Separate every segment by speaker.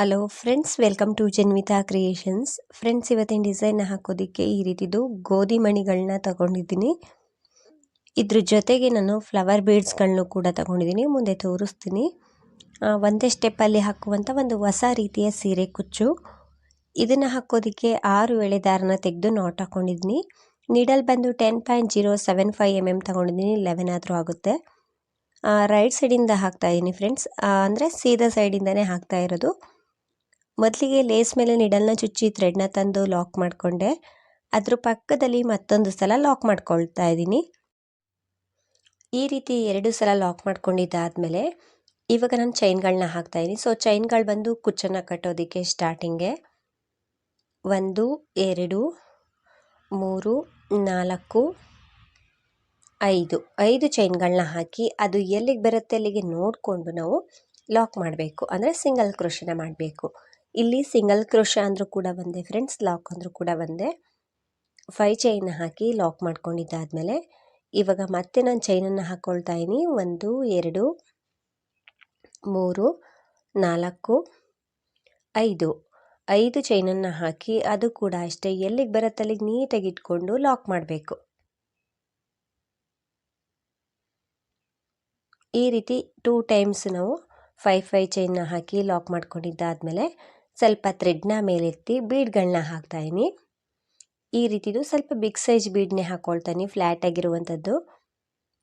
Speaker 1: Hello friends welcome to Janvitha creations friends ಇವತ್ತಿನ design ಹಾಕೋದಕ್ಕೆ ಈ ರೀತಿದು ಗೋಧಿ ಮಣಿಗಳನ್ನ ತಗೊಂಡಿದ್ದೀನಿ. ಇದ್ರ ಜೊತೆಗೆ ನಾನು ಫ್ಲವರ್ ಬೀಡ್ಸ್ಗಳನ್ನೂ ಕೂಡ ತಗೊಂಡಿದ್ದೀನಿ. ಮುಂದೆ ತೋರಿಸ್ತೀನಿ. ಒಂದೇ ಸ್ಟೆಪ್ಪಲ್ಲಿ ಹಾಕುವಂಥ ಒಂದು ಹೊಸ ರೀತಿಯ ಸೀರೆ ಕುಚ್ಚು. ಇದನ್ನು ಹಾಕೋದಕ್ಕೆ ಆರು ಎಳೆ ದಾರನ ತೆಗೆದು ನಾಟ್ ಹಾಕ್ಕೊಂಡಿದ್ದೀನಿ ನೀಡಲ್ ಬಂದು ten point zero seven five M M ತೊಗೊಂಡಿದ್ದೀನಿ. ಲೆವೆನ್ ಆದರೂ ಆಗುತ್ತೆ. ರೈಟ್ ಸೈಡಿಂದ ಹಾಕ್ತಾ ಇದ್ದೀನಿ ಫ್ರೆಂಡ್ಸ್ ಅಂದರೆ ಸೀದಾ ಸೈಡಿಂದನೇ ಹಾಕ್ತಾ ಇರೋದು. ಮೊದಲಿಗೆ ಲೇಸ್ ಮೇಲೆ ನಿಡಲ್ನ ಚುಚ್ಚಿ ಥ್ರೆಡ್ನ ತಂದು ಲಾಕ್ ಮಾಡಿಕೊಂಡೆ. ಅದ್ರ ಪಕ್ಕದಲ್ಲಿ ಮತ್ತೊಂದು ಸಲ ಲಾಕ್ ಮಾಡ್ಕೊಳ್ತಾ ಇದ್ದೀನಿ. ಈ ರೀತಿ ಎರಡು ಸಲ ಲಾಕ್ ಮಾಡ್ಕೊಂಡಿದ್ದಾದಮೇಲೆ ಇವಾಗ ನಾನು ಚೈನ್ಗಳನ್ನ ಹಾಕ್ತಾ ಇದ್ದೀನಿ. ಸೊ ಚೈನ್ಗಳು ಬಂದು ಕುಚ್ಚನ್ನು ಕಟ್ಟೋದಕ್ಕೆ ಸ್ಟಾರ್ಟಿಂಗೆ ಒಂದು, ಎರಡು, ಮೂರು, ನಾಲ್ಕು, ಐದು. ಐದು ಚೈನ್ಗಳನ್ನ ಹಾಕಿ ಅದು ಎಲ್ಲಿಗೆ ಬರುತ್ತೆ ಅಲ್ಲಿಗೆ ನೋಡಿಕೊಂಡು ನಾವು ಲಾಕ್ ಮಾಡಬೇಕು. ಅಂದರೆ ಸಿಂಗಲ್ ಕ್ರೋಶನ ಮಾಡಬೇಕು. ಇಲ್ಲಿ ಸಿಂಗಲ್ ಕ್ರೋಶ ಅಂದರೂ ಕೂಡ ಬಂದೆ ಫ್ರೆಂಡ್ಸ್ ಲಾಕ್ ಅಂದರೂ ಕೂಡ ಬಂದೆ ಫೈ ಚೈನ್ ಹಾಕಿ ಲಾಕ್ ಮಾಡ್ಕೊಂಡಿದ್ದಾದಮೇಲೆ ಇವಾಗ ಮತ್ತೆ ನಾನು ಚೈನನ್ನು ಹಾಕ್ಕೊಳ್ತಾ ಇದ್ದೀನಿ ಒಂದು, ಎರಡು, ಮೂರು, ನಾಲ್ಕು, ಐದು. ಐದು ಚೈನನ್ನು ಹಾಕಿ ಅದು ಕೂಡ ಅಷ್ಟೇ. ಎಲ್ಲಿಗೆ ಬರುತ್ತೆ ಅಲ್ಲಿಗೆ ನೀಟಾಗಿ ಇಟ್ಕೊಂಡು ಲಾಕ್ ಮಾಡಬೇಕು. ಈ ರೀತಿ ಟೂ ಟೈಮ್ಸ್ ನಾವು ಫೈ ಫೈ ಚೈನ್ನ ಹಾಕಿ ಲಾಕ್ ಮಾಡ್ಕೊಂಡಿದ್ದಾದಮೇಲೆ ಸ್ವಲ್ಪ ಥ್ರೆಡ್ನ ಮೇಲೆತ್ತಿ ಬೀಡ್ಗಳನ್ನ ಹಾಕ್ತಾಯಿನಿ. ಈ ರೀತಿದು ಸ್ವಲ್ಪ ಬಿಗ್ ಸೈಜ್ ಬೀಡ್ನೇ ಹಾಕ್ಕೊಳ್ತಾನೆ ಫ್ಲ್ಯಾಟ್ ಆಗಿರುವಂಥದ್ದು.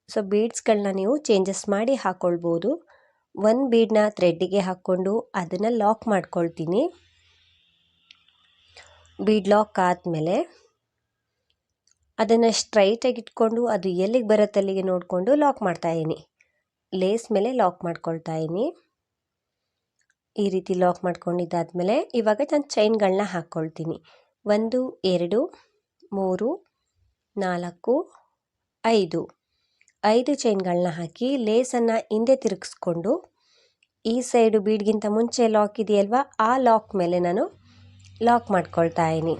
Speaker 1: ಸೊ ಬೀಡ್ಸ್ಗಳನ್ನ ನೀವು ಚೇಂಜಸ್ ಮಾಡಿ ಹಾಕ್ಕೊಳ್ಬೋದು ಒನ್ ಬೀಡ್ನ ಥ್ರೆಡ್ಡಿಗೆ ಹಾಕ್ಕೊಂಡು ಅದನ್ನು ಲಾಕ್ ಮಾಡ್ಕೊಳ್ತೀನಿ. ಬೀಡ್ ಲಾಕ್ ಆದಮೇಲೆ ಅದನ್ನು ಸ್ಟ್ರೈಟಾಗಿ ಇಟ್ಕೊಂಡು ಅದು ಎಲ್ಲಿಗೆ ಬರುತ್ತೆ ಅಲ್ಲಿಗೆ ನೋಡಿಕೊಂಡು ಲಾಕ್ ಮಾಡ್ತಾಯಿದ್ದೀನಿ ಲೇಸ್ ಮೇಲೆ ಲಾಕ್ ಮಾಡ್ಕೊಳ್ತಾಯಿನಿ. ಈ ರೀತಿ ಲಾಕ್ ಮಾಡ್ಕೊಂಡಿದ್ದಾದಮೇಲೆ ಇವಾಗ ನಾನು ಚೈನ್ಗಳನ್ನ ಹಾಕ್ಕೊಳ್ತೀನಿ ಒಂದು, ಎರಡು, ಮೂರು, ನಾಲ್ಕು, ಐದು. ಐದು ಚೈನ್ಗಳನ್ನ ಹಾಕಿ ಲೇಸನ್ನು ಹಿಂದೆ ತಿರುಗಿಸ್ಕೊಂಡು ಈ ಸೈಡು ಬೀಡ್ಗಿಂತ ಮುಂಚೆ ಲಾಕ್ ಇದೆಯಲ್ವ ಆ ಲಾಕ್ ಮೇಲೆ ನಾನು ಲಾಕ್ ಮಾಡ್ಕೊಳ್ತಾ ಇದ್ದೀನಿ.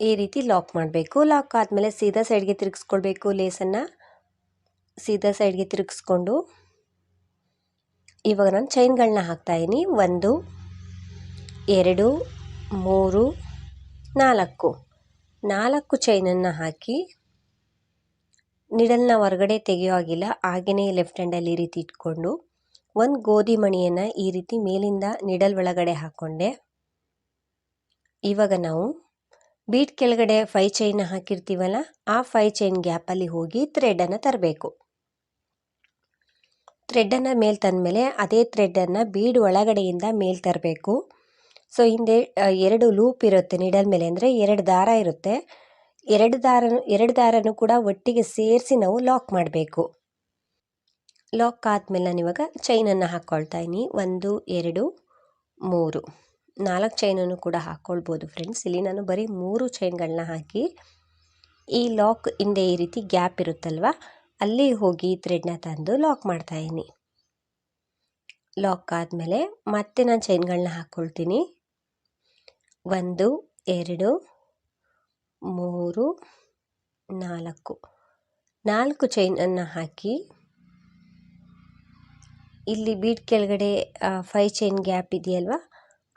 Speaker 1: ಈ ರೀತಿ ಲಾಕ್ ಮಾಡಬೇಕು. ಲಾಕ್ ಆದಮೇಲೆ ಸೀದಾ ಸೈಡ್ಗೆ ತಿರುಗಿಸ್ಕೊಳ್ಬೇಕು ಲೇಸನ್ನು ಸೀದಾ ಸೈಡ್ಗೆ ತಿರುಗಿಸ್ಕೊಂಡು ಇವಾಗ ನಾನು ಚೈನ್ಗಳನ್ನ ಹಾಕ್ತಾಯಿದ್ದೀನಿ ಒಂದು, ಎರಡು, ಮೂರು, ನಾಲ್ಕು. ನಾಲ್ಕು ಚೈನನ್ನು ಹಾಕಿ ನಿಡಲ್ನ ಹೊರಗಡೆ ತೆಗೆಯೋ ಆಗಿಲ್ಲ ಹಾಗೆಯೇ ಲೆಫ್ಟ್ ಹ್ಯಾಂಡಲ್ಲಿ ಈ ರೀತಿ ಇಟ್ಕೊಂಡು ಒಂದು ಗೋಧಿ ಮಣಿಯನ್ನು ಈ ರೀತಿ ಮೇಲಿಂದ ನಿಡಲ್ ಒಳಗಡೆ ಹಾಕ್ಕೊಂಡೆ ಇವಾಗ ನಾವು ಬೀಟ್ ಕೆಳಗಡೆ ಫೈ ಚೈನ್ ಹಾಕಿರ್ತೀವಲ್ಲ, ಆ ಫೈ ಚೈನ್ ಗ್ಯಾಪಲ್ಲಿ ಹೋಗಿ ಥ್ರೆಡನ್ನು ತರಬೇಕು. ಥ್ರೆಡ್ಡನ್ನು ಮೇಲೆ ತಂದಮೇಲೆ ಅದೇ ಥ್ರೆಡ್ಡನ್ನು ಬೀಡ್ ಒಳಗಡೆಯಿಂದ ಮೇಲೆ ತರಬೇಕು. ಸೊ, ಹಿಂದೆ ಎರಡು ಲೂಪ್ ಇರುತ್ತೆ ನಿಡಲ್ ಮೇಲೆ ಅಂದರೆ ಎರಡು ದಾರ ಇರುತ್ತೆ. ಎರಡು ದಾರ, ಎರಡು ದಾರನೂ ಕೂಡ ಒಟ್ಟಿಗೆ ಸೇರಿಸಿ ನಾವು ಲಾಕ್ ಮಾಡಬೇಕು. ಲಾಕ್ ಆದಮೇಲೆ ನಾನು ಇವಾಗ ಚೈನನ್ನು ಹಾಕ್ಕೊಳ್ತಾ ಇದ್ದೀನಿ. ಒಂದು, ಎರಡು, ಮೂರು. ನಾಲ್ಕು ಚೈನನ್ನು ಕೂಡ ಹಾಕ್ಕೊಳ್ಬೋದು ಫ್ರೆಂಡ್ಸ್. ಇಲ್ಲಿ ನಾನು ಬರೀ ಮೂರು ಚೈನ್ಗಳನ್ನ ಹಾಕಿ ಈ ಲಾಕ್ ಹಿಂದೆ ಈ ರೀತಿ ಗ್ಯಾಪ್ ಇರುತ್ತಲ್ವ? ಅಲ್ಲಿ ಹೋಗಿ ಥ್ರೆಡ್ನ ತಂದು ಲಾಕ್ ಮಾಡ್ತಾಯಿದ್ದೀನಿ ಲಾಕ್ ಆದಮೇಲೆ ಮತ್ತೆ ನಾನು ಚೈನ್ಗಳನ್ನ ಹಾಕ್ಕೊಳ್ತೀನಿ ಒಂದು, ಎರಡು, ಮೂರು, ನಾಲ್ಕು. ನಾಲ್ಕು ಚೈನನ್ನು ಹಾಕಿ ಇಲ್ಲಿ ಬೀಟ್ ಕೆಳಗಡೆ ಫೈ ಚೈನ್ ಗ್ಯಾಪ್ ಇದೆಯಲ್ವ,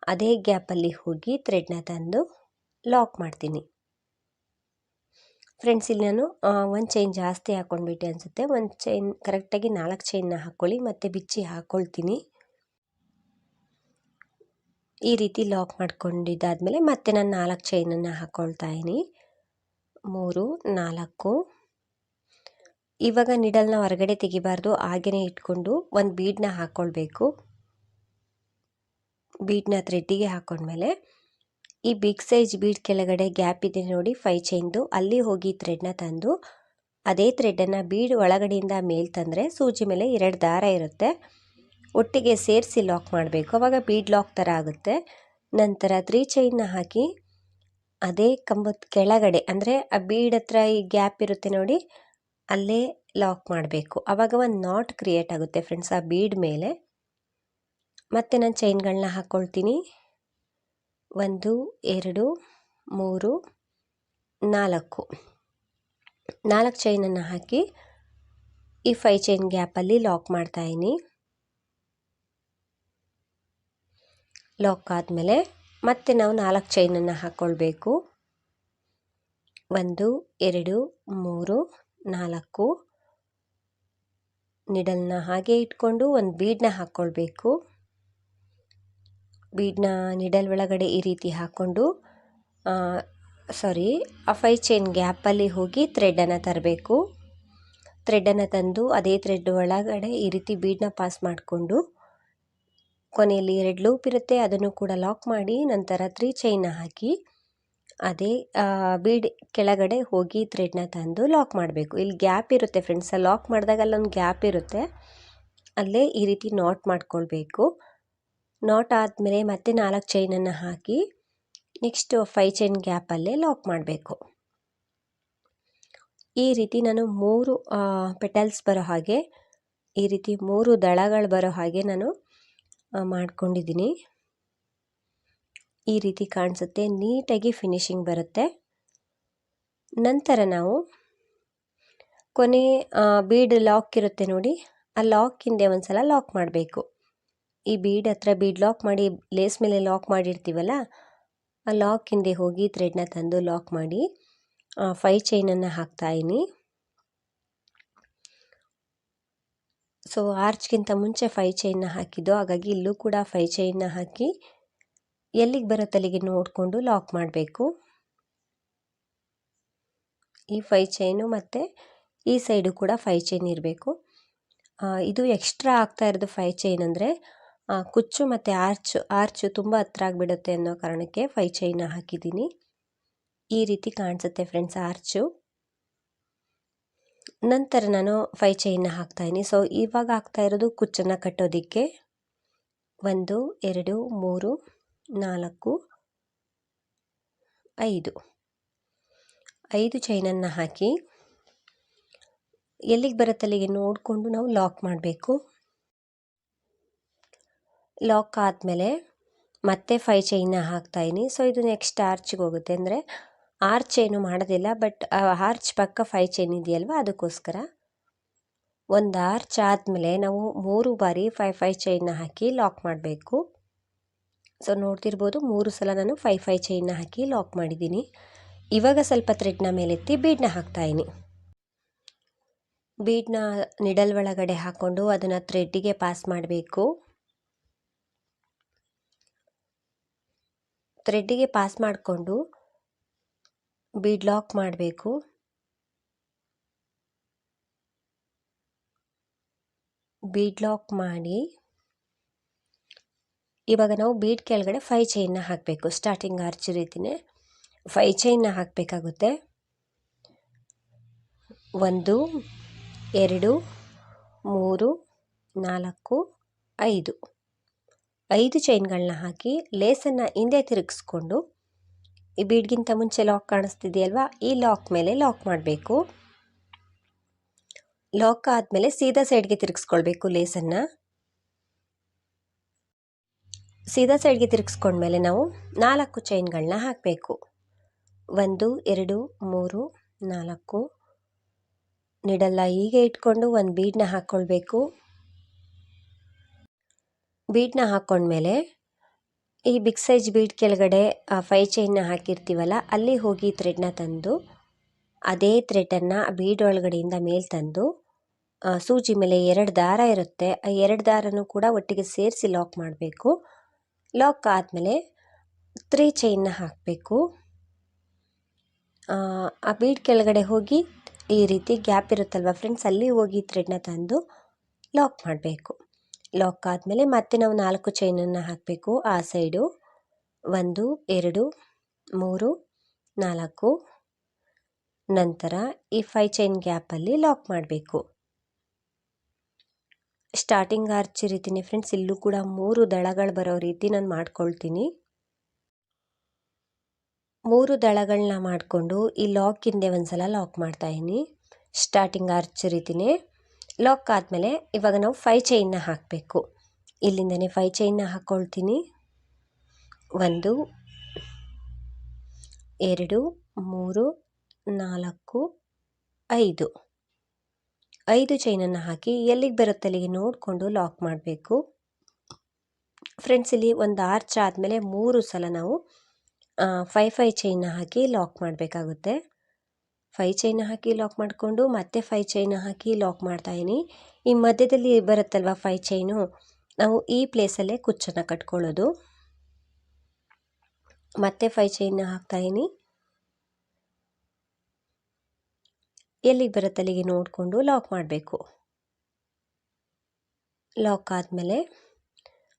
Speaker 1: ಅದೇ ಗ್ಯಾಪಲ್ಲಿ ಹೋಗಿ ಥ್ರೆಡ್ನ ತಂದು ಲಾಕ್ ಮಾಡ್ತೀನಿ. ಫ್ರೆಂಡ್ಸ್ ಇಲ್ಲಿ ನಾನು ಒಂದು ಚೈನ್ ಜಾಸ್ತಿ ಹಾಕ್ಕೊಂಡ್ಬಿಟ್ಟೆ ಅನಿಸುತ್ತೆ. ಒಂದು ಚೈನ್ ಕರೆಕ್ಟಾಗಿ ನಾಲ್ಕು ಚೈನ್ನ ಹಾಕ್ಕೊಳ್ಳಿ ಮತ್ತು ಬಿಚ್ಚಿ ಹಾಕ್ಕೊಳ್ತೀನಿ ಈ ರೀತಿ ಲಾಕ್ ಮಾಡ್ಕೊಂಡಿದ್ದಾದಮೇಲೆ ಮತ್ತೆ ನಾನು ನಾಲ್ಕು ಚೈನನ್ನು ಹಾಕ್ಕೊಳ್ತಾ ಇದ್ದೀನಿ. ಮೂರು, ನಾಲ್ಕು. ಇವಾಗ ನಿಡಲ್ನ ಹೊರಗಡೆ ತೆಗಿಬಾರ್ದು ಹಾಗೆಯೇ ಇಟ್ಕೊಂಡು ಒಂದು ಬೀಡನ್ನ ಹಾಕ್ಕೊಳ್ಬೇಕು ಬೀಡನ್ನ ಥ್ರೆಡ್ಡಿಗೆ ಹಾಕ್ಕೊಂಡ್ಮೇಲೆ ಈ ಬಿಗ್ ಸೈಜ್ ಬೀಡ್ ಕೆಳಗಡೆ ಗ್ಯಾಪ್ ಇದೆ ನೋಡಿ ಫೈ ಚೈನ್ದು ಅಲ್ಲಿ ಹೋಗಿ ಥ್ರೆಡ್ನ ತಂದು, ಅದೇ ಥ್ರೆಡ್ಡನ್ನು ಬೀಡ್ ಒಳಗಡೆಯಿಂದ ಮೇಲೆ ತಂದರೆ ಸೂಜಿ ಮೇಲೆ ಎರಡು ದಾರ ಇರುತ್ತೆ. ಒಟ್ಟಿಗೆ ಸೇರಿಸಿ ಲಾಕ್ ಮಾಡಬೇಕು. ಅವಾಗ ಬೀಡ್ ಲಾಕ್ ಥರ ಆಗುತ್ತೆ. ನಂತರ ತ್ರೀ ಚೈನ್ನ ಹಾಕಿ, ಅದೇ ಕಂಬದ ಕೆಳಗಡೆ, ಅಂದರೆ ಆ ಬೀಡ್ ಹತ್ರ ಈ ಗ್ಯಾಪ್ ಇರುತ್ತೆ ನೋಡಿ, ಅಲ್ಲೇ ಲಾಕ್ ಮಾಡಬೇಕು. ಆವಾಗ ಒಂದು ನಾಟ್ ಕ್ರಿಯೇಟ್ ಆಗುತ್ತೆ ಫ್ರೆಂಡ್ಸ್ ಆ ಬೀಡ್ ಮೇಲೆ. ಮತ್ತೆ ನಾನು ಚೈನ್ಗಳನ್ನ ಹಾಕ್ಕೊಳ್ತೀನಿ ಒಂದು, ಎರಡು, ಮೂರು, ನಾಲ್ಕು. ನಾಲ್ಕು ಚೈನನ್ನು ಹಾಕಿ ಈ ಫೈ ಚೈನ್ ಗ್ಯಾಪಲ್ಲಿ ಲಾಕ್ ಮಾಡ್ತಾಯಿನಿ ಲಾಕ್ ಆದಮೇಲೆ ಮತ್ತೆ ನಾವು ನಾಲ್ಕು ಚೈನನ್ನು ಹಾಕ್ಕೊಳ್ಬೇಕು. ಒಂದು, ಎರಡು, ಮೂರು, ನಾಲ್ಕು. ನಿಡಲ್ನ ಹಾಗೆ ಇಟ್ಕೊಂಡು ಒಂದು ಬೀಡನ್ನ ಹಾಕ್ಕೊಳ್ಬೇಕು. ಬೀಡನ್ನ ನಿಡಲ್ ಒಳಗಡೆ ಈ ರೀತಿ ಹಾಕ್ಕೊಂಡು ಸಾರಿ ಆ ಫೈ ಚೈನ್ ಗ್ಯಾಪಲ್ಲಿ ಹೋಗಿ ಥ್ರೆಡ್ಡನ್ನು ತರಬೇಕು. ಥ್ರೆಡ್ಡನ್ನು ತಂದು ಅದೇ ಥ್ರೆಡ್ ಒಳಗಡೆ ಈ ರೀತಿ ಬೀಡನ್ನ ಪಾಸ್ ಮಾಡಿಕೊಂಡು, ಕೊನೆಯಲ್ಲಿ ಎರಡು ಲೂಪ್ ಇರುತ್ತೆ, ಅದನ್ನು ಕೂಡ ಲಾಕ್ ಮಾಡಿ ನಂತರ ತ್ರೀ ಚೈನ್ನ ಹಾಕಿ ಅದೇ ಬೀಡ್ ಕೆಳಗಡೆ ಹೋಗಿ ಥ್ರೆಡ್ನ ತಂದು ಲಾಕ್ ಮಾಡಬೇಕು. ಇಲ್ಲಿ ಗ್ಯಾಪ್ ಇರುತ್ತೆ ಫ್ರೆಂಡ್ಸ್ ಲಾಕ್ ಮಾಡಿದಾಗ ಅಲ್ಲೊಂದು ಗ್ಯಾಪ್ ಇರುತ್ತೆ. ಅಲ್ಲೇ ಈ ರೀತಿ ನಾಟ್ ಮಾಡ್ಕೊಳ್ಬೇಕು. ನಾಟ್ ಆದಮೇಲೆ ಮತ್ತೆ ನಾಲ್ಕು ಚೈನನ್ನು ಹಾಕಿ ನೆಕ್ಸ್ಟ್ ಫೈ ಚೈನ್ ಗ್ಯಾಪಲ್ಲೇ ಲಾಕ್ ಮಾಡಬೇಕು. ಈ ರೀತಿ ನಾನು ಮೂರು ಪೆಟಲ್ಸ್ ಬರೋ ಹಾಗೆ, ಈ ರೀತಿ ಮೂರು ದಳಗಳು ಬರೋ ಹಾಗೆ ನಾನು ಮಾಡ್ಕೊಂಡಿದ್ದೀನಿ. ಈ ರೀತಿ ಕಾಣಿಸುತ್ತೆ, ನೀಟಾಗಿ ಫಿನಿಶಿಂಗ್ ಬರುತ್ತೆ. ನಂತರ ನಾವು ಕೊನೆ ಬೀಡ್ ಲಾಕ್ ಇರುತ್ತೆ ನೋಡಿ, ಆ ಲಾಕ್ ಹಿಂದೆ ಒಂದು ಸಲ ಲಾಕ್ ಮಾಡಬೇಕು. ಈ ಬೀಡ್ ಹತ್ರ ಬೀಡ್ ಲಾಕ್ ಮಾಡಿ, ಲೇಸ್ ಮೇಲೆ ಲಾಕ್ ಮಾಡಿರ್ತೀವಲ್ಲ, ಆ ಲಾಕ್ ಹಿಂದೆ ಹೋಗಿ ಥ್ರೆಡ್ನ ತಂದು ಲಾಕ್ ಮಾಡಿ ಫೈ ಚೈನನ್ನು ಹಾಕ್ತಾಯಿನಿ ಸೊ ಆರ್ಚ್ಗಿಂತ ಮುಂಚೆ ಫೈ ಚೈನ್ನ ಹಾಕಿದ್ದು, ಹಾಗಾಗಿ ಇಲ್ಲೂ ಕೂಡ ಫೈ ಚೈನ್ನ ಹಾಕಿ ಎಲ್ಲಿಗೆ ಬರುತ್ತೆ ಅಲ್ಲಿಗೆ ನೋಡಿಕೊಂಡು ಲಾಕ್ ಮಾಡಬೇಕು. ಈ ಫೈ ಚೈನು ಮತ್ತು ಈ ಸೈಡು ಕೂಡ ಫೈ ಚೈನ್ ಇರಬೇಕು. ಇದು ಎಕ್ಸ್ಟ್ರಾ ಆಗ್ತಾ ಇರೋದು ಫೈ ಚೈನ್ ಅಂದರೆ ಕುಚ್ಚು ಮತ್ತು ಆರ್ಚ್, ಆರ್ಚು ತುಂಬ ಹತ್ರ ಆಗಿಬಿಡುತ್ತೆ ಅನ್ನೋ ಕಾರಣಕ್ಕೆ ಫೈ ಚೈನ ಹಾಕಿದ್ದೀನಿ. ಈ ರೀತಿ ಕಾಣಿಸುತ್ತೆ ಫ್ರೆಂಡ್ಸ್ ಆರ್ಚು. ನಂತರ ನಾನು ಫೈ ಚೈನ್ನ ಹಾಕ್ತಾಯಿನಿ ಸೊ ಇವಾಗ ಹಾಕ್ತಾ ಇರೋದು ಕುಚ್ಚನ್ನು ಕಟ್ಟೋದಕ್ಕೆ ಒಂದು, ಎರಡು, ಮೂರು, ನಾಲ್ಕು, ಐದು. ಐದು ಚೈನನ್ನು ಹಾಕಿ ಎಲ್ಲಿಗೆ ಬರುತ್ತೆ ಅಲ್ಲಿಗೆ ನೋಡಿಕೊಂಡು ನಾವು ಲಾಕ್ ಮಾಡಬೇಕು. ಲಾಕ್ ಆದಮೇಲೆ ಮತ್ತೆ ಫೈ ಚೈನ್ನ ಹಾಕ್ತಾಯಿನಿ ಸೊ ಇದು ನೆಕ್ಸ್ಟ್ ಆರ್ಚ್ಗೆ ಹೋಗುತ್ತೆ. ಅಂದರೆ ಆರ್ಚ್ ಏನು ಮಾಡೋದಿಲ್ಲ ಬಟ್ ಆರ್ಚ್ ಪಕ್ಕ ಫೈ ಚೈನ್ ಇದೆಯಲ್ವ? ಅದಕ್ಕೋಸ್ಕರ ಒಂದು ಆರ್ಚ್ ಆದಮೇಲೆ ನಾವು ಮೂರು ಬಾರಿ ಫೈ ಫೈ ಚೈನ್ನ ಹಾಕಿ ಲಾಕ್ ಮಾಡಬೇಕು. ಸೊ ನೋಡ್ತಿರ್ಬೋದು ಮೂರು ಸಲ ನಾನು ಫೈ ಫೈ ಚೈನ್ನ ಹಾಕಿ ಲಾಕ್ ಮಾಡಿದ್ದೀನಿ. ಇವಾಗ ಸ್ವಲ್ಪ ಥ್ರೆಡ್ನ ಮೇಲೆತ್ತಿ ಬೀಡನ್ನ ಹಾಕ್ತಾಯಿನಿ ಬೀಡನ್ನ ನಿಡಲ್ ಒಳಗಡೆ ಹಾಕ್ಕೊಂಡು ಅದನ್ನು ಥ್ರೆಡ್ಡಿಗೆ ಪಾಸ್ ಮಾಡಬೇಕು. ಥ್ರೆಡ್ಡಿಗೆ ಪಾಸ್ ಮಾಡಿಕೊಂಡು ಬೀಡ್ ಲಾಕ್ ಮಾಡಬೇಕು. ಬೀಡ್ ಲಾಕ್ ಮಾಡಿ ಇವಾಗ ನಾವು ಬೀಡ್ ಕೆಳಗಡೆ ಫೈ ಚೈನ್ನ ಹಾಕಬೇಕು. ಸ್ಟಾರ್ಟಿಂಗ್ ಆರ್ಚ್ ರೀತಿಯೇ ಫೈ ಚೈನ್ನ ಹಾಕಬೇಕಾಗುತ್ತೆ. ಒಂದು, ಎರಡು, ಮೂರು, ನಾಲ್ಕು, ಐದು. ಐದು ಚೈನ್ಗಳನ್ನ ಹಾಕಿ ಲೇಸನ್ನು ಹಿಂದೆ ತಿರುಗಿಸ್ಕೊಂಡು, ಈ ಬೀಡ್ಗಿಂತ ಮುಂಚೆ ಲಾಕ್ ಕಾಣಿಸ್ತಿದೆಯಲ್ವಾ? ಈ ಲಾಕ್ ಮೇಲೆ ಲಾಕ್ ಮಾಡಬೇಕು. ಲಾಕ್ ಆದಮೇಲೆ ಸೀದಾ ಸೈಡ್ಗೆ ತಿರುಗಿಸ್ಕೊಳ್ಬೇಕು ಲೇಸನ್ನು. ಸೀದಾ ಸೈಡ್ಗೆ ತಿರುಗಿಸ್ಕೊಂಡ್ಮೇಲೆ ನಾವು ನಾಲ್ಕು ಚೈನ್ಗಳನ್ನ ಹಾಕಬೇಕು. ಒಂದು, ಎರಡು, ಮೂರು, ನಾಲ್ಕು. ನಿಡಲ್ಲ ಹೀಗೆ ಇಟ್ಕೊಂಡು ಒಂದು ಬೀಡನ್ನ ಹಾಕ್ಕೊಳ್ಬೇಕು. ಬೀಡನ್ನ ಹಾಕ್ಕೊಂಡ್ಮೇಲೆ ಈ ಬಿಗ್ ಸೈಜ್ ಬೀಡ್ ಕೆಳಗಡೆ ಫೈ ಚೈನ್ನ ಹಾಕಿರ್ತೀವಲ್ಲ, ಅಲ್ಲಿ ಹೋಗಿ ಥ್ರೆಡ್ನ ತಂದು, ಅದೇ ಥ್ರೆಡನ್ನು ಬೀಡ್ ಒಳಗಡೆಯಿಂದ ಮೇಲೆ ತಂದು ಸೂಜಿ ಮೇಲೆ ಎರಡು ದಾರ ಇರುತ್ತೆ. ಆ ಎರಡು ದಾರನೂ ಕೂಡ ಒಟ್ಟಿಗೆ ಸೇರಿಸಿ ಲಾಕ್ ಮಾಡಬೇಕು. ಲಾಕ್ ಆದಮೇಲೆ ತ್ರೀ ಚೈನ್ನ ಹಾಕಬೇಕು. ಆ ಬೀಡ್ ಕೆಳಗಡೆ ಹೋಗಿ ಈ ರೀತಿ ಗ್ಯಾಪ್ ಇರುತ್ತಲ್ವ ಫ್ರೆಂಡ್ಸ್ ಅಲ್ಲಿ ಹೋಗಿ ಥ್ರೆಡ್ನ ತಂದು ಲಾಕ್ ಮಾಡಬೇಕು. ಲಾಕ್ ಆದಮೇಲೆ ಮತ್ತೆ ನಾವು ನಾಲ್ಕು ಚೈನನ್ನು ಹಾಕಬೇಕು. ಆ ಸೈಡು ಒಂದು, ಎರಡು, ಮೂರು, ನಾಲ್ಕು. ನಂತರ ಈ ಫೈ ಚೈನ್ ಗ್ಯಾಪಲ್ಲಿ ಲಾಕ್ ಮಾಡಬೇಕು. ಸ್ಟಾರ್ಟಿಂಗ್ ಆರ್ಚ್ ರೀತಿನೇ ಫ್ರೆಂಡ್ಸ್ ಇಲ್ಲೂ ಕೂಡ ಮೂರು ದಳಗಳು ಬರೋ ರೀತಿ ನಾನು ಮಾಡ್ಕೊಳ್ತೀನಿ. ಮೂರು ದಳಗಳನ್ನ ಮಾಡಿಕೊಂಡು ಈ ಲಾಕ್ ಹಿಂದೆ ಒಂದ್ಸಲ ಲಾಕ್ ಮಾಡ್ತಾಯಿನಿ ಸ್ಟಾರ್ಟಿಂಗ್ ಆರ್ಚ್ ರೀತಿನೇ. ಲಾಕ್ ಆದಮೇಲೆ ಇವಾಗ ನಾವು ಫೈ ಚೈನ್ನ ಹಾಕಬೇಕು. ಇಲ್ಲಿಂದನೇ ಫೈ ಚೈನ್ನ ಹಾಕ್ಕೊಳ್ತೀನಿ ಒಂದು, ಎರಡು, ಮೂರು, ನಾಲ್ಕು, ಐದು. ಐದು ಚೈನನ್ನು ಹಾಕಿ ಎಲ್ಲಿಗೆ ಬರುತ್ತೆ ಅಲ್ಲಿಗೆ ನೋಡಿಕೊಂಡು ಲಾಕ್ ಮಾಡಬೇಕು. ಫ್ರೆಂಡ್ಸ್ ಇಲ್ಲಿ ಒಂದು ಆರ್ಚ್ ಆದಮೇಲೆ ಮೂರು ಸಲ ನಾವು ಫೈ ಫೈ ಚೈನ್ನ ಹಾಕಿ ಲಾಕ್ ಮಾಡಬೇಕಾಗುತ್ತೆ. ಫೈ ಚೈನ್ ಹಾಕಿ ಲಾಕ್ ಮಾಡಿಕೊಂಡು ಮತ್ತೆ ಫೈ ಚೈನ್ ಹಾಕಿ ಲಾಕ್ ಮಾಡ್ತಾಯಿನಿ ಈ ಮಧ್ಯದಲ್ಲಿ ಬರುತ್ತಲ್ವ ಫೈ ಚೈನು ನಾವು ಈ ಪ್ಲೇಸಲ್ಲೇ ಕುಚ್ಚನ್ನು ಕಟ್ಕೊಳ್ಳೋದು. ಮತ್ತೆ ಫೈ ಚೈನ್ನ ಹಾಕ್ತಾಯಿನಿ ಎಲ್ಲಿಗೆ ಬರುತ್ತಲ್ಲಿಗೆ ನೋಡಿಕೊಂಡು ಲಾಕ್ ಮಾಡಬೇಕು. ಲಾಕ್ ಆದಮೇಲೆ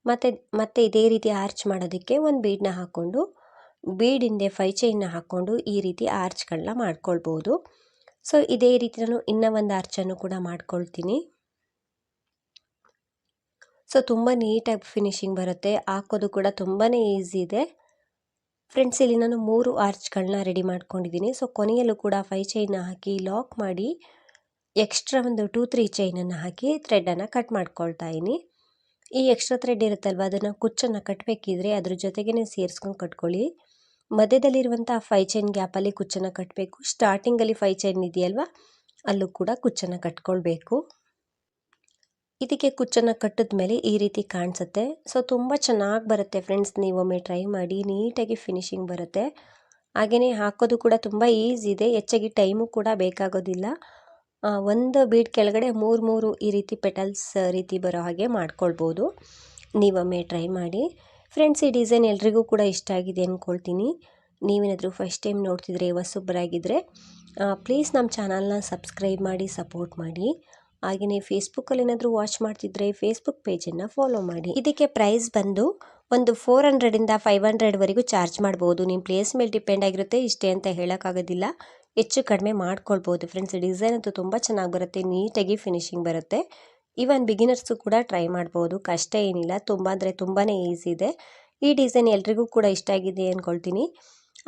Speaker 1: ಮತ್ತೆ ಮತ್ತೆ ಇದೇ ರೀತಿ ಆರ್ಚ್ ಮಾಡೋದಕ್ಕೆ ಒಂದು ಬೀಡನ್ನ ಹಾಕ್ಕೊಂಡು ಬೀಡ್ ಹಿಂದೆ ಫೈ ಚೈನ್ನ ಹಾಕ್ಕೊಂಡು ಈ ರೀತಿ ಆರ್ಚ್ಗಳನ್ನ ಮಾಡ್ಕೊಳ್ಬೋದು. ಸೊ, ಇದೇ ರೀತಿ ನಾನು ಇನ್ನೂ ಒಂದು ಆರ್ಚನ್ನು ಕೂಡ ಮಾಡ್ಕೊಳ್ತೀನಿ. ಸೊ, ತುಂಬ ನೀಟಾಗಿ ಫಿನಿಶಿಂಗ್ ಬರುತ್ತೆ. ಹಾಕೋದು ಕೂಡ ತುಂಬಾ ಈಸಿ ಇದೆ. ಫ್ರೆಂಡ್ಸ್, ಇಲ್ಲಿ ನಾನು ಮೂರು ಆರ್ಚ್ಗಳನ್ನ ರೆಡಿ ಮಾಡ್ಕೊಂಡಿದ್ದೀನಿ. ಸೊ, ಕೊನೆಯಲ್ಲೂ ಕೂಡ ಫೈ ಚೈನ್ನ ಹಾಕಿ ಲಾಕ್ ಮಾಡಿ ಎಕ್ಸ್ಟ್ರಾ ಒಂದು ಟೂ, ತ್ರೀ ಚೈನನ್ನು ಹಾಕಿ ಥ್ರೆಡನ್ನು ಕಟ್ ಮಾಡ್ಕೊಳ್ತಾ ಇದ್ದೀನಿ. ಈ ಎಕ್ಸ್ಟ್ರಾ ಥ್ರೆಡ್ ಇರುತ್ತಲ್ವ, ಅದನ್ನು ಕುಚ್ಚನ್ನು ಕಟ್ಟಬೇಕಿದ್ರೆ ಅದ್ರ ಜೊತೆಗೇ ಸೇರಿಸ್ಕೊಂಡು ಕಟ್ಕೊಳ್ಳಿ. ಮಧ್ಯದಲ್ಲಿರುವಂಥ ಫೈ ಚೈನ್ ಗ್ಯಾಪಲ್ಲಿ ಕುಚ್ಚನ್ನು ಕಟ್ಟಬೇಕು ಸ್ಟಾರ್ಟಿಂಗಲ್ಲಿ ಫೈ ಚೈನ್ ಇದೆಯಲ್ವಾ? ಅಲ್ಲೂ ಕೂಡ ಕುಚ್ಚನ್ನು ಕಟ್ಕೊಳ್ಬೇಕು. ಇದಕ್ಕೆ ಕುಚ್ಚನ್ನು ಕಟ್ಟಿದ ಮೇಲೆ ಈ ರೀತಿ ಕಾಣಿಸುತ್ತೆ. ಸೊ ತುಂಬ ಚೆನ್ನಾಗಿ ಬರುತ್ತೆ ಫ್ರೆಂಡ್ಸ್ ನೀವೊಮ್ಮೆ ಟ್ರೈ ಮಾಡಿ, ನೀಟಾಗಿ ಫಿನಿಶಿಂಗ್ ಬರುತ್ತೆ. ಹಾಗೆಯೇ ಹಾಕೋದು ಕೂಡ ತುಂಬ ಈಸಿ ಇದೆ. ಹೆಚ್ಚಾಗಿ ಟೈಮು ಕೂಡ ಬೇಕಾಗೋದಿಲ್ಲ. ಒಂದು ಬೀಡ್ ಕೆಳಗಡೆ ಮೂರು ಮೂರು ಈ ರೀತಿ ಪೆಟಲ್ಸ್ ರೀತಿ ಬರೋ ಹಾಗೆ ಮಾಡ್ಕೊಳ್ಬೋದು. ನೀವೊಮ್ಮೆ ಟ್ರೈ ಮಾಡಿ. ಫ್ರೆಂಡ್ಸ್ ಈ ಡಿಸೈನ್ ಎಲ್ರಿಗೂ ಕೂಡ ಇಷ್ಟ ಆಗಿದೆ ಅಂದ್ಕೊಳ್ತೀನಿ ನೀವೇನಾದರೂ ಫಸ್ಟ್ ಟೈಮ್ ನೋಡ್ತಿದ್ರೆ ಹೊಸೊಬ್ಬರಾಗಿದ್ದರೆ ಪ್ಲೀಸ್ ನಮ್ಮ ಚಾನಲ್ನ ಸಬ್ಸ್ಕ್ರೈಬ್ ಮಾಡಿ ಸಪೋರ್ಟ್ ಮಾಡಿ. ಹಾಗೆಯೇ ಫೇಸ್ಬುಕ್ಕಲ್ಲಿ ಏನಾದರೂ ವಾಚ್ ಮಾಡ್ತಿದ್ರೆ ಫೇಸ್ಬುಕ್ ಪೇಜನ್ನು ಫಾಲೋ ಮಾಡಿ. ಇದಕ್ಕೆ ಪ್ರೈಸ್ ಬಂದು ಒಂದು ಫೋರ್ ಹಂಡ್ರೆಡಿಂದ ಫೈವ್ ಹಂಡ್ರೆಡ್ವರೆಗೂ ಚಾರ್ಜ್ ಮಾಡ್ಬೋದು. ನಿಮ್ಮ ಪ್ಲೇಸ್ ಮೇಲೆ ಡಿಪೆಂಡ್ ಆಗಿರುತ್ತೆ, ಇಷ್ಟೇ ಅಂತ ಹೇಳೋಕ್ಕಾಗೋದಿಲ್ಲ. ಹೆಚ್ಚು ಕಡಿಮೆ ಮಾಡ್ಕೊಳ್ಬೋದು. ಫ್ರೆಂಡ್ಸ್ ಡಿಸೈನ್ ಅಂತೂ ತುಂಬ ಚೆನ್ನಾಗಿ ಬರುತ್ತೆ ನೀಟಾಗಿ ಫಿನಿಶಿಂಗ್ ಬರುತ್ತೆ. ಈವನ್ ಬಿಗಿನರ್ಸು ಕೂಡ ಟ್ರೈ ಮಾಡ್ಬೋದು. ಕಷ್ಟ ಏನಿಲ್ಲ. ತುಂಬ ಅಂದರೆ ತುಂಬಾ ಈಸಿ ಇದೆ. ಈ ಡಿಸೈನ್ ಎಲ್ರಿಗೂ ಕೂಡ ಇಷ್ಟ ಆಗಿದೆ ಅಂದ್ಕೊಳ್ತೀನಿ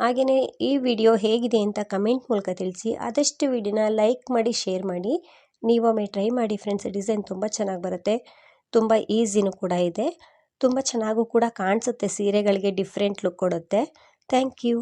Speaker 1: ಹಾಗೆಯೇ ಈ ವಿಡಿಯೋ ಹೇಗಿದೆ ಅಂತ ಕಮೆಂಟ್ ಮೂಲಕ ತಿಳಿಸಿ. ಆದಷ್ಟು ವಿಡಿಯೋನ ಲೈಕ್ ಮಾಡಿ ಶೇರ್ ಮಾಡಿ. ನೀವೊಮ್ಮೆ ಟ್ರೈ ಮಾಡಿ ಫ್ರೆಂಡ್ಸ್ ಡಿಸೈನ್ ತುಂಬ ಚೆನ್ನಾಗಿ ಬರುತ್ತೆ. ತುಂಬ ಈಸಿನೂ ಕೂಡ ಇದೆ. ತುಂಬ ಚೆನ್ನಾಗೂ ಕೂಡ ಕಾಣಿಸುತ್ತೆ. ಸೀರೆಗಳಿಗೆ ಡಿಫ್ರೆಂಟ್ ಲುಕ್ ಕೊಡುತ್ತೆ. Thank you